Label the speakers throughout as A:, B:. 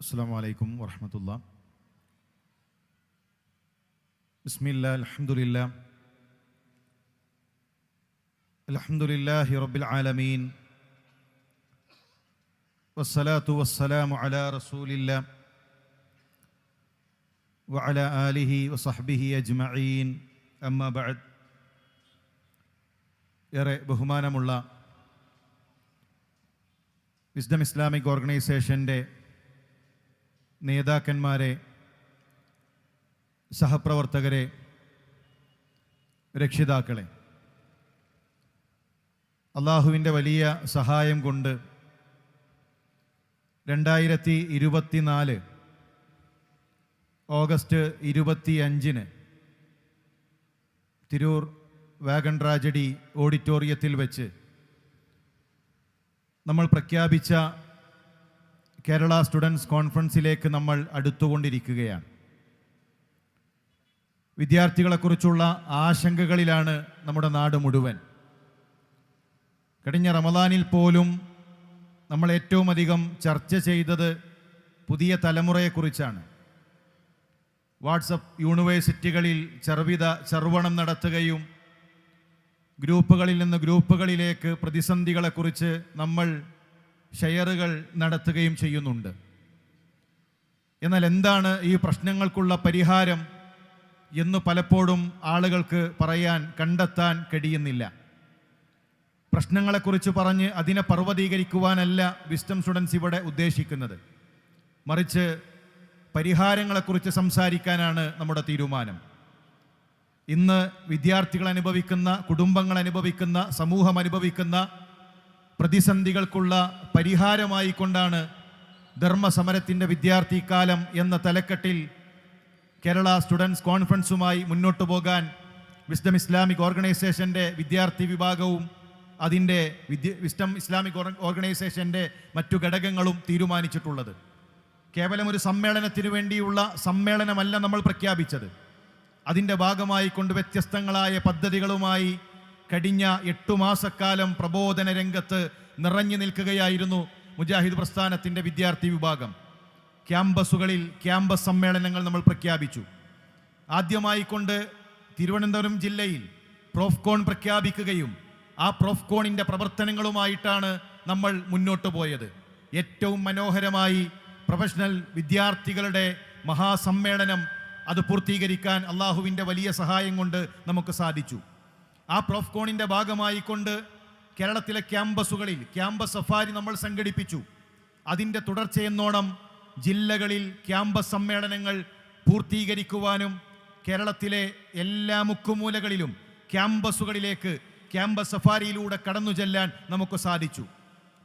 A: السلام عليكم ورحمة الله بسم الله الحمد لله الحمد لله رب العالمين والصلاة والسلام على رسول الله وعلى آله وصحبه أجمعين أما بعد ഏറെ ബഹുമാനമുള്ള wisdom Islamic ഓർഗനൈസേഷൻ്റെ നേതാക്കന്മാരെ സഹപ്രവർത്തകരെ രക്ഷിതാക്കളെ. അള്ളാഹുവിന്റെ വലിയ സഹായം കൊണ്ട് രണ്ടായിരത്തി ഇരുപത്തിനാല് ഓഗസ്റ്റ് ഇരുപത്തി അഞ്ചിന് തിരൂർ വാഗൺ ട്രാജഡി ഓഡിറ്റോറിയത്തിൽ വെച്ച് നമ്മൾ പ്രഖ്യാപിച്ച കേരള സ്റ്റുഡൻസ് കോൺഫറൻസിലേക്ക് നമ്മൾ അടുത്തുകൊണ്ടിരിക്കുകയാണ്. വിദ്യാർത്ഥികളെക്കുറിച്ചുള്ള ആശങ്കകളിലാണ് നമ്മുടെ നാട് മുഴുവൻ. കഴിഞ്ഞ റമദാനിൽ പോലും നമ്മൾ ഏറ്റവും അധികം ചർച്ച ചെയ്തത് പുതിയ തലമുറയെക്കുറിച്ചാണ്. വാട്സപ്പ് യൂണിവേഴ്സിറ്റികളിൽ ചെറുവിത ചെറുവണം നടത്തുകയും ഗ്രൂപ്പുകളിൽ നിന്ന് ഗ്രൂപ്പുകളിലേക്ക് പ്രതിസന്ധികളെക്കുറിച്ച് നമ്മൾ ഷെയറുകൾ നടത്തുകയും ചെയ്യുന്നുണ്ട്. എന്നാൽ എന്താണ് ഈ പ്രശ്നങ്ങൾക്കുള്ള പരിഹാരം എന്ന് പലപ്പോഴും ആളുകൾക്ക് പറയാൻ കണ്ടെത്താൻ കഴിയുന്നില്ല. പ്രശ്നങ്ങളെക്കുറിച്ച് പറഞ്ഞ് അതിനെ പർവതീകരിക്കുവാനല്ല വിസ്റ്റം സ്റ്റുഡൻസ് ഇവിടെ ഉദ്ദേശിക്കുന്നത്. മറിച്ച് പരിഹാരങ്ങളെക്കുറിച്ച് സംസാരിക്കാനാണ് നമ്മുടെ തീരുമാനം. ഇന്ന് വിദ്യാർത്ഥികൾ അനുഭവിക്കുന്ന കുടുംബങ്ങൾ അനുഭവിക്കുന്ന സമൂഹം അനുഭവിക്കുന്ന പ്രതിസന്ധികൾക്കുള്ള പരിഹാരമായി കൊണ്ടാണ് ധർമ്മസമരത്തിന്റെ വിദ്യാർത്ഥി കാലം എന്ന തലക്കെട്ടിൽ കേരള സ്റ്റുഡൻസ് കോൺഫറൻസുമായി മുന്നോട്ടു പോകാൻ വിസ്ഡം ഇസ്ലാമിക് ഓർഗനൈസേഷന്റെ വിദ്യാർത്ഥി വിഭാഗവും അതിന്റെ വിദ്യ വിസ്ഡം ഇസ്ലാമിക് ഓർ- ഓർഗനൈസേഷന്റെ മറ്റു ഘടകങ്ങളും തീരുമാനിച്ചിട്ടുള്ളത്. കേവലം ഒരു സമ്മേളനത്തിനു വേണ്ടിയുള്ള സമ്മേളനമല്ല നമ്മൾ പ്രഖ്യാപിച്ചത്. അതിന്റെ ഭാഗമായി കൊണ്ട് വ്യത്യസ്തങ്ങളായ പദ്ധതികളുമായി കഴിഞ്ഞ എട്ടു മാസക്കാലം പ്രബോധന രംഗത്ത് നിറഞ്ഞു നിൽക്കുകയായിരുന്നു മുജാഹിദ് പ്രസ്ഥാനത്തിന്റെ വിദ്യാർത്ഥി വിഭാഗം. ക്യാമ്പസുകളിൽ ക്യാമ്പസ് സമ്മേളനങ്ങൾ നമ്മൾ പ്രഖ്യാപിച്ചു. ആദ്യമായി കൊണ്ട് തിരുവനന്തപുരം ജില്ലയിൽ പ്രോഫ്കോൺ പ്രഖ്യാപിക്കുകയും ആ പ്രോഫ്കോണിന്റെ പ്രവർത്തനങ്ങളുമായിട്ടാണ് നമ്മൾ മുന്നോട്ട് പോയത്. ഏറ്റവും മനോഹരമായി പ്രൊഫഷണൽ വിദ്യാർത്ഥികളുടെ മഹാസമ്മേളനം അത് പൂർത്തീകരിക്കാൻ അള്ളാഹുവിന്റെ വലിയ സഹായം കൊണ്ട് നമുക്ക് സാധിച്ചു. ആ പ്രോഫ്കോണിന്റെ ഭാഗമായി കൊണ്ട് കേരളത്തിലെ ക്യാമ്പസുകളിൽ ക്യാമ്പസ് സഫാരി നമ്മൾ സംഘടിപ്പിച്ചു. അതിന്റെ തുടർച്ചയെന്നോണം ജില്ലകളിൽ ക്യാമ്പസ് സമ്മേളനങ്ങൾ പൂർത്തീകരിക്കുവാനും കേരളത്തിലെ എല്ലാ മുക്കുമൂലകളിലും ക്യാമ്പസുകളിലേക്ക് ക്യാമ്പസ് സഫാരിയിലൂടെ കടന്നു ചെല്ലാൻ നമുക്ക് സാധിച്ചു.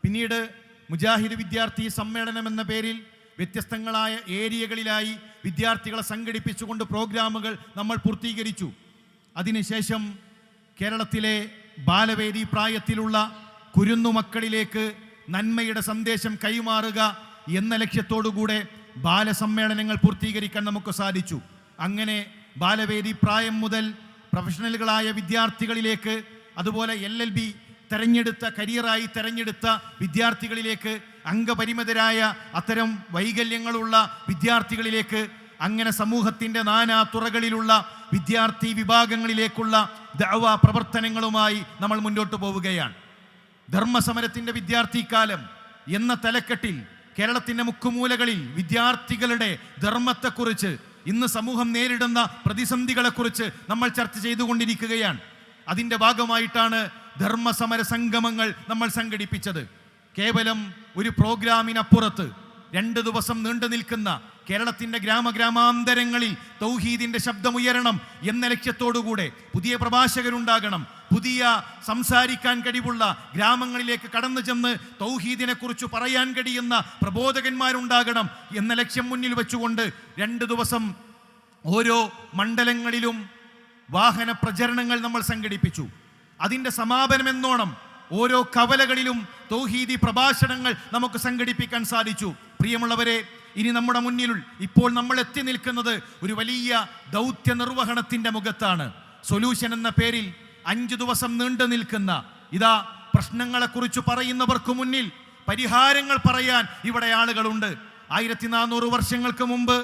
A: പിന്നീട് മുജാഹിദ് വിദ്യാർത്ഥി സമ്മേളനം എന്ന പേരിൽ വ്യത്യസ്തങ്ങളായ ഏരിയകളിലായി വിദ്യാർത്ഥികളെ സംഘടിപ്പിച്ചുകൊണ്ട് പ്രോഗ്രാമുകൾ നമ്മൾ പൂർത്തീകരിച്ചു. അതിനുശേഷം കേരളത്തിലെ ബാലവേദി പ്രായത്തിലുള്ള കുരുന്നു മക്കളിലേക്ക് നന്മയുടെ സന്ദേശം കൈമാറുക എന്ന ലക്ഷ്യത്തോടുകൂടെ ബാലസമ്മേളനങ്ങൾ പൂർത്തീകരിക്കാൻ നമുക്ക് സാധിച്ചു. അങ്ങനെ ബാലവേദി പ്രായം മുതൽ പ്രൊഫഷണലുകളായ വിദ്യാർത്ഥികളിലേക്ക് അതുപോലെ എൽ എൽ ബി തെരഞ്ഞെടുത്ത കരിയറായി തെരഞ്ഞെടുത്ത വിദ്യാർത്ഥികളിലേക്ക് അംഗപരിമിതരായ അത്തരം വൈകല്യങ്ങളുള്ള വിദ്യാർത്ഥികളിലേക്ക് അങ്ങനെ സമൂഹത്തിന്റെ നാനാ തുറകളിലുള്ള വിദ്യാർത്ഥി വിഭാഗങ്ങളിലേക്കുള്ള ദഅവ പ്രവർത്തനങ്ങളുമായി നമ്മൾ മുന്നോട്ട് പോവുകയാണ്. ധർമ്മസമരത്തിന്റെ വിദ്യാർത്ഥിക്കാലം എന്ന തലക്കെട്ടിൽ കേരളത്തിന്റെ മുക്കുമൂലകളിൽ വിദ്യാർത്ഥികളുടെ ധർമ്മത്തെക്കുറിച്ച് ഇന്ന് സമൂഹം നേരിടുന്ന പ്രതിസന്ധികളെക്കുറിച്ച് നമ്മൾ ചർച്ച ചെയ്തുകൊണ്ടിരിക്കുകയാണ്. അതിന്റെ ഭാഗമായിട്ടാണ് ധർമ്മസമര സംഗമങ്ങൾ നമ്മൾ സംഘടിപ്പിച്ചത്. കേവലം ഒരു പ്രോഗ്രാമിനപ്പുറത്ത് രണ്ട് ദിവസം നീണ്ടു നിൽക്കുന്ന കേരളത്തിന്റെ ഗ്രാമഗ്രാമാന്തരങ്ങളിൽ തൗഹീദിന്റെ ശബ്ദമുയരണം എന്ന ലക്ഷ്യത്തോടുകൂടെ പുതിയ പ്രഭാഷകരുണ്ടാകണം. പുതിയ സംസാരിക്കാൻ കഴിവുള്ള ഗ്രാമങ്ങളിലേക്ക് കടന്നു ചെന്ന് തൗഹീദിനെ കുറിച്ച് പറയാൻ കഴിയുന്ന പ്രബോധകന്മാരുണ്ടാകണം എന്ന ലക്ഷ്യം മുന്നിൽ വെച്ചുകൊണ്ട് രണ്ട് ദിവസം ഓരോ മണ്ഡലങ്ങളിലും വാഹന പ്രചരണങ്ങൾ നമ്മൾ സംഘടിപ്പിച്ചു. അതിന്റെ സമാപനം എന്നോണം ഓരോ കവലകളിലും തൗഹീദി പ്രഭാഷണങ്ങൾ നമുക്ക് സംഘടിപ്പിക്കാൻ സാധിച്ചു. പ്രിയമുള്ളവരെ ഇനി നമ്മുടെ മുന്നിൽ ഇപ്പോൾ നമ്മൾ എത്തി നിൽക്കുന്നത് ഒരു വലിയ ദൗത്യ നിർവഹണത്തിന്റെ മുഖത്താണ്. സൊല്യൂഷൻ എന്ന പേരിൽ അഞ്ച് ദിവസം നീണ്ടു നിൽക്കുന്ന ഇതാ പ്രശ്നങ്ങളെക്കുറിച്ച് പറയുന്നവർക്ക് മുന്നിൽ പരിഹാരങ്ങൾ പറയാൻ ഇവിടെ ആളുകളുണ്ട്. ആയിരത്തി നാനൂറ് വർഷങ്ങൾക്ക് മുമ്പ്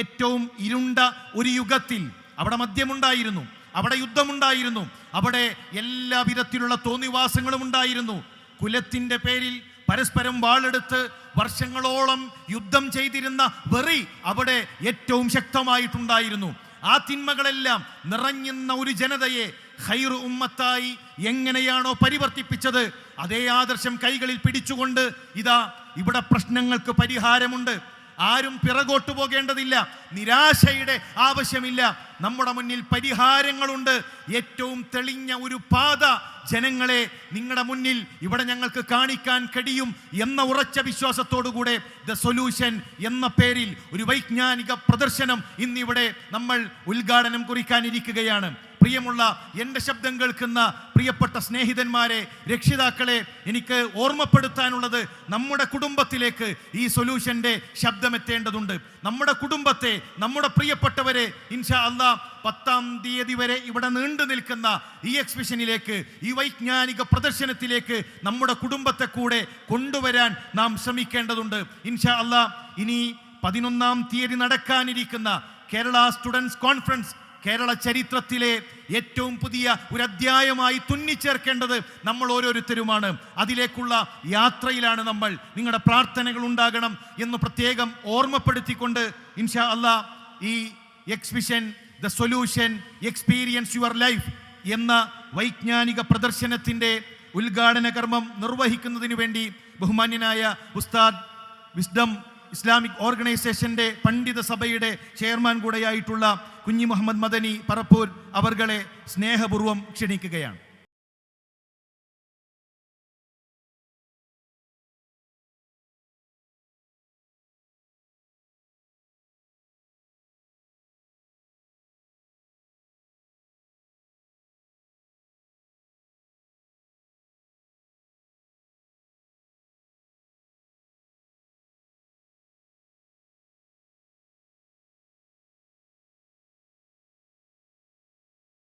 A: ഏറ്റവും ഇരുണ്ട ഒരു യുഗത്തിൽ അവിടെ മദ്യമുണ്ടായിരുന്നു അവിടെ യുദ്ധമുണ്ടായിരുന്നു അവിടെ എല്ലാ വിധത്തിലുള്ള തോന്നിവാസങ്ങളും ഉണ്ടായിരുന്നു. കുലത്തിന്റെ പേരിൽ പരസ്പരം വാളെടുത്ത് വർഷങ്ങളോളം യുദ്ധം ചെയ്തിരുന്ന വെറി അവിടെ ഏറ്റവും ശക്തമായിട്ടുണ്ടായിരുന്നു. ആ തിന്മകളെല്ലാം നിറഞ്ഞുന്ന ഒരു ജനതയെ ഹൈർ ഉമ്മത്തായി എങ്ങനെയാണോ പരിവർത്തിപ്പിച്ചത് അതേ ആദർശം കൈകളിൽ പിടിച്ചുകൊണ്ട് ഇതാ ഇവിടെ പ്രശ്നങ്ങൾക്ക് പരിഹാരമുണ്ട്. ആരും പിറകോട്ട് പോകേണ്ടതില്ല. നിരാശയുടെ ആവശ്യമില്ല. നമ്മുടെ മുന്നിൽ പരിഹാരങ്ങളുണ്ട്. ഏറ്റവും തെളിഞ്ഞ ഒരു പാത ജനങ്ങളെ നിങ്ങളുടെ മുന്നിൽ ഇവിടെ ഞങ്ങൾക്ക് കാണിക്കാൻ കഴിയും എന്ന ഉറച്ച വിശ്വാസത്തോടുകൂടെ ദ സൊല്യൂഷൻ എന്ന പേരിൽ ഒരു വൈജ്ഞാനിക പ്രദർശനം ഇന്നിവിടെ നമ്മൾ ഉദ്ഘാടനം കുറിക്കാനിരിക്കുകയാണ്. പ്രിയമുള്ള എന്റെ ശബ്ദം കേൾക്കുന്ന പ്രിയപ്പെട്ട സ്നേഹിതന്മാരെ രക്ഷിതാക്കളെ എനിക്ക് ഓർമ്മപ്പെടുത്താനുള്ളത് നമ്മുടെ കുടുംബത്തിലേക്ക് ഈ സൊല്യൂഷന്റെ ശബ്ദമെത്തേണ്ടതുണ്ട്. നമ്മുടെ കുടുംബത്തെ നമ്മുടെ പ്രിയപ്പെട്ടവരെ ഇൻഷാ അള്ളാ പത്താം തീയതി വരെ ഇവിടെ നീണ്ടു നിൽക്കുന്ന ഈ എക്സിബിഷനിലേക്ക് ഈ വൈജ്ഞാനിക പ്രദർശനത്തിലേക്ക് നമ്മുടെ കുടുംബത്തെ കൂടെ കൊണ്ടുവരാൻ നാം ശ്രമിക്കേണ്ടതുണ്ട്. ഇൻഷാ അള്ളാ ഇനി പതിനൊന്നാം തീയതി നടക്കാനിരിക്കുന്ന കേരള സ്റ്റുഡൻസ് കോൺഫറൻസ് കേരള ചരിത്രത്തിലെ ഏറ്റവും പുതിയ ഒരു അധ്യായമായി തുന്നിച്ചേർക്കേണ്ടത് നമ്മൾ ഓരോരുത്തരുമാണ്. അതിലേക്കുള്ള യാത്രയിലാണ് നമ്മൾ. നിങ്ങളുടെ പ്രാർത്ഥനകൾ ഉണ്ടാകണം എന്ന് പ്രത്യേകം ഓർമ്മപ്പെടുത്തിക്കൊണ്ട് ഇൻഷാ അല്ല ഈ exhibition the solution experience your life എന്ന വൈജ്ഞാനിക പ്രദർശനത്തിന്റെ ഉദ്ഘാടന കർമ്മം നിർവഹിക്കുന്നതിന് വേണ്ടി ബഹുമാന്യനായ ഉസ്താദ് വിസ്ഡം ഇസ്ലാമിക് ഓർഗനൈസേഷന്റെ പണ്ഡിത സഭയുടെ ചെയർമാൻ കൂടെയായിട്ടുള്ള കുഞ്ഞി മുഹമ്മദ് മദനി പറപ്പൂർ അവർകളെ സ്നേഹപൂർവം ക്ഷണിക്കുകയാണ്.